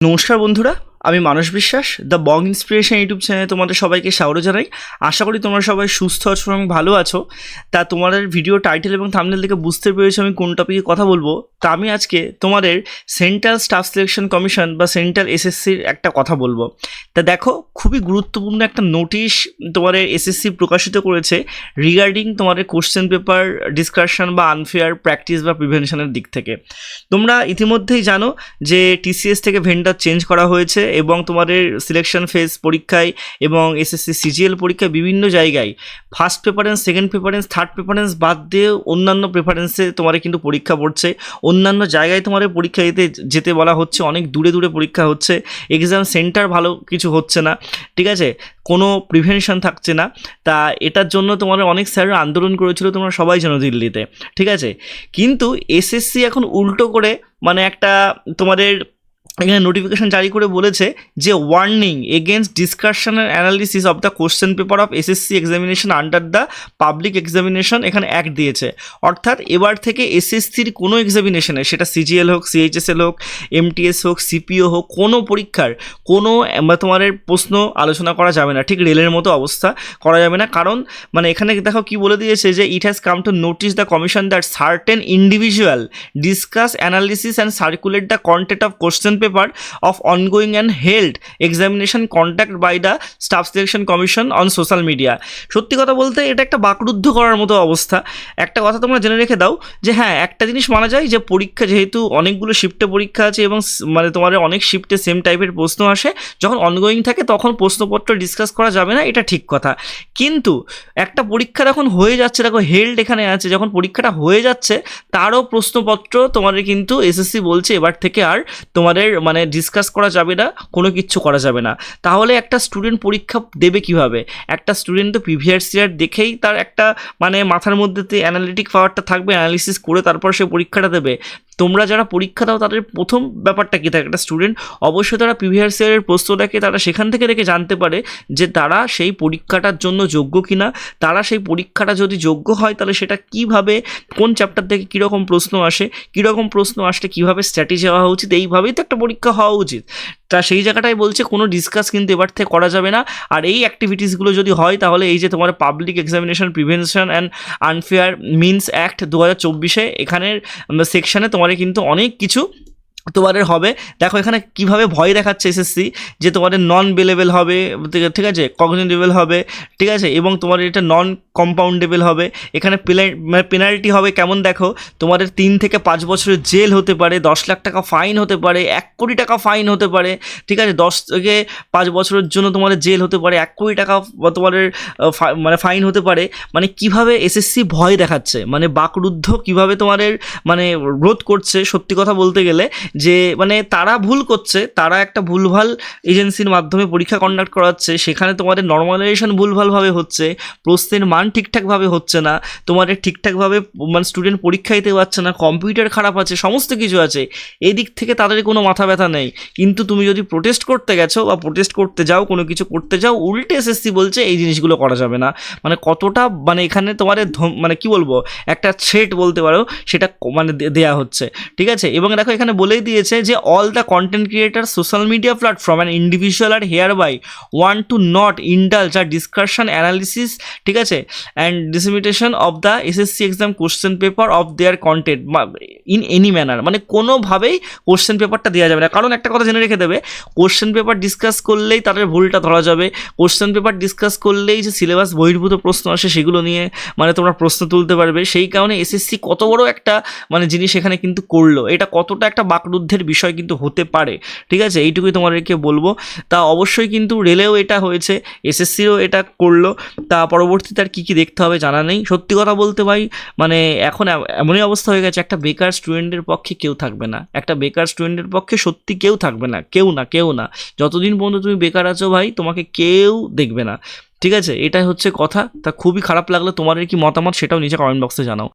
নমস্কার বন্ধুরা আমি মানস বিশ্বাস দ্য বং ইন্সপিরেশন ইউটিউব চ্যানেলে তোমাদের সবাইকে স্বাগত জানাই। আশা করি তোমরা সবাই সুস্থ আছো এবং ভালো আছো। তা তোমাদের ভিডিও টাইটেল এবং থামনেল থেকে বুঝতে পেরেছ আমি কোন টপিকে কথা বলব। তা আমি আজকে তোমাদের সেন্ট্রাল স্টাফ সিলেকশন কমিশন বা সেন্ট্রাল এসএসসির একটা কথা বলব। তা দেখো, খুবই গুরুত্বপূর্ণ একটা নোটিশ তোমাদের এসএসসি প্রকাশিত করেছে রিগার্ডিং তোমাদের কোশ্চেন পেপার ডিসকাশন বা আনফেয়ার প্র্যাকটিস বা প্রিভেনশনের দিক থেকে। তোমরা ইতিমধ্যেই জানো যে টিসিএস থেকে ভেন্ডার চেঞ্জ করা হয়েছে এবং তোমাদের সিলেকশন ফেজ পরীক্ষায় এবং এসএসসি সিজিএল পরীক্ষায় বিভিন্ন জায়গায় first preference second preference third preference বাদ দিয়ে অন্যান্য প্রেফারেন্সে তোমার কিন্তু পরীক্ষা পড়ছে। অন্যান্য জায়গায় তোমার পরীক্ষা দিতে যেতে বলা হচ্ছে, অনেক দূরে দূরে পরীক্ষা হচ্ছে। এক্সাম সেন্টার ভালো কিছু হচ্ছে না, ঠিক আছে? কোনো প্রিভেনশন থাকছে না। তা এটার জন্য তোমার অনেক স্যাররা আন্দোলন করেছিল, তোমরা সবাই জানো দিল্লিতে, ঠিক আছে? কিন্তু এসএসসি এখন উল্টো করে মানে একটা তোমাদের এখানে নোটিফিকেশন জারি করে বলেছে যে warning against discussion and analysis of the question paper of SSC examination under the public examination এখানে অ্যাক্ট দিয়েছে। অর্থাৎ এবার থেকে এসএসসির কোনো এক্সামিনেশনে সেটা সিজিএল হোক সিএইচএসএল হোক এমটিএস হোক সিপিও হোক, কোনো পরীক্ষার কোনো তোমার প্রশ্ন আলোচনা করা যাবে না। ঠিক রেলের মতো অবস্থা করা যাবে না। কারণ মানে এখানে দেখো কি বলে দিয়েছে যে it has come to notice the commission that certain individual discuss analysis and circulate the content of question paper of ongoing and held examination contact by the staff selection commission on social media সত্যি কথা বলতে এটা একটা বাকরুদ্ধ করার মতো অবস্থা। একটা কথা তোমরা জেনে রেখে দাও যে হ্যাঁ একটা জিনিস মানা যায় যে পরীক্ষা যেহেতু অনেকগুলো শিফটে পরীক্ষা আছে এবং মানে তোমার অনেক শিফটে সেম টাইপের প্রশ্ন আসে, যখন অনগোয়িং থাকে তখন প্রশ্নপত্র ডিসকাস করা যাবে না, এটা ঠিক কথা। কিন্তু একটা পরীক্ষা যখন হয়ে যাচ্ছে, দেখো হেল্ড এখানে আছে, যখন পরীক্ষাটা হয়ে যাচ্ছে, তারও প্রশ্নপত্র তোমাদের কিন্তু এসএসসি বলছে এবার থেকে আর তোমাদের মানে ডিসকাস করা যাবে না, কোনো কিচ্ছু করা যাবে না। তাহলে একটা স্টুডেন্ট পরীক্ষা দেবে কীভাবে? একটা স্টুডেন্ট তো প্রিভিয়াস ইয়ার দেখেই তার একটা মানে মাথার মধ্যে তো অ্যানালিটিক পাওয়ারটা থাকবে অ্যানালিসিস করে তারপর সে পরীক্ষাটা দেবে। তোমরা যারা পরীক্ষা দাও, তাদের প্রথম ব্যাপারটা কী থাকে? একটা স্টুডেন্ট অবশ্যই তারা প্রিভিয়াস ইয়ারের প্রশ্নটাকে তারা সেখান থেকে দেখে জানতে পারে যে তারা সেই পরীক্ষাটার জন্য যোগ্য কিনা। তারা সেই পরীক্ষাটা যদি যোগ্য হয়, তাহলে সেটা কীভাবে, কোন চ্যাপ্টার থেকে কীরকম প্রশ্ন আসে, কীরকম প্রশ্ন আসলে কীভাবে স্ট্র্যাটেজি হওয়া উচিত, এইভাবেই তো একটা পরীক্ষা হওয়া উচিত। তা সেই জায়গাটাই বলছে, কোনো ডিসকাস কিন্তু এবার থেকে করা যাবে না। আর এই অ্যাক্টিভিটিসগুলো যদি হয়, তাহলে এই যে তোমার public examination prevention and unfair means act দু হাজার চব্বিশে, এখানের সেকশানে তোমার কিন্তু অনেক কিছু তোমাদের হবে। দেখো, এখানে কীভাবে ভয় দেখাচ্ছে এসএসসি যে তোমাদের নন বেলেবেল হবে, ঠিক- আছে কগনিটেবল হবে, ঠিক আছে, এবং তোমাদের এটা নন কম্পাউন্ডেবল হবে। এখানে মানে পেনাল্টি হবে কেমন দেখো, তোমাদের তিন থেকে পাঁচ বছরের জেল হতে পারে, দশ লাখ টাকা ফাইন হতে পারে, এক কোটি টাকা ফাইন হতে পারে, ঠিক আছে, দশ থেকে পাঁচ বছরের জন্য তোমাদের জেল হতে পারে, এক কোটি টাকা তোমাদের মানে ফাইন হতে পারে। মানে কীভাবে এসএসসি ভয় দেখাচ্ছে? মানে বাকরুদ্ধ কীভাবে তোমাদের মানে রোধ করছে? সত্যি কথা বলতে গেলে যে মানে তারা ভুল করছে, তারা একটা ভুলভাল এজেন্সির মাধ্যমে পরীক্ষা কন্ডাক্ট করাচ্ছে, সেখানে তোমাদের নর্মালাইজেশন ভুলভালভাবে হচ্ছে, প্রশ্নের মান ঠিকঠাকভাবে হচ্ছে না, তোমাদের ঠিকঠাকভাবে মানে স্টুডেন্ট পরীক্ষা দিতে পারছে না কম্পিউটার খারাপ আছে, সমস্ত কিছু আছে, এদিক থেকে তাদের কোনো মাথা ব্যথা নেই। কিন্তু তুমি যদি প্রোটেস্ট করতে গেছো বা প্রোটেস্ট করতে যাও, কোনো কিছু করতে যাও, উল্টে এসএসসি বলছে এই জিনিসগুলো করা যাবে না। মানে কতটা মানে এখানে তোমাদের মানে কি বলব, একটা থ্রেট বলতে পারো, সেটা মানে দেয়া হচ্ছে। ঠিক আছে? এবং দেখো এখানে বলেই দিয়েছে যে all the content creator social media platform and individual are hereby one to not indulge আর ডিসকাশন অ্যানালিসিস ঠিক আছে? And dissemination of the SSC exam question paper of their content in any manner মানে কোনোভাবেই question পেপারটা দেওয়া যাবে না। কারণ একটা কথা জেনে রেখে দেবে কোশ্চেন পেপার ডিসকাস করলেই তাদের ভুলটা ধরা যাবে কোশ্চেন পেপার ডিসকাস করলেই যে সিলেবাস বহির্ভূত প্রশ্ন আসে সেগুলো নিয়ে মানে তোমরা প্রশ্ন তুলতে পারবে। সেই কারণে এসএসসি কত বড় একটা মানে জিনিস এখানে কিন্তু করল। এটা কতটা একটা বাকরুদ্ধের বিষয় কিন্তু হতে পারে। ঠিক আছে? এইটুকুই তোমাদেরকে বলব। তা অবশ্যই কিন্তু রেলেও এটা হয়েছে এসএসসিও এটা করল। তা পরবর্তীতে আর কী কী দেখতে হবে জানা নেই। সত্যি কথা বলতে ভাই মানে এখন এমনই অবস্থা হয়ে গেছে, একটা বেকার স্টুডেন্টের পক্ষে কেউ থাকবে না। একটা বেকার স্টুডেন্টের পক্ষে সত্যি কেউ থাকবে না, কেউ না কেউ না। যতদিন পর্যন্ত তুমি বেকার আছো ভাই, তোমাকে কেউ দেখবে না। ঠিক আছে? এটাই হচ্ছে কথা। তা খুবই খারাপ লাগল। তোমাদের কি মতামত সেটাও নিচে কমেন্ট বক্সে জানাও।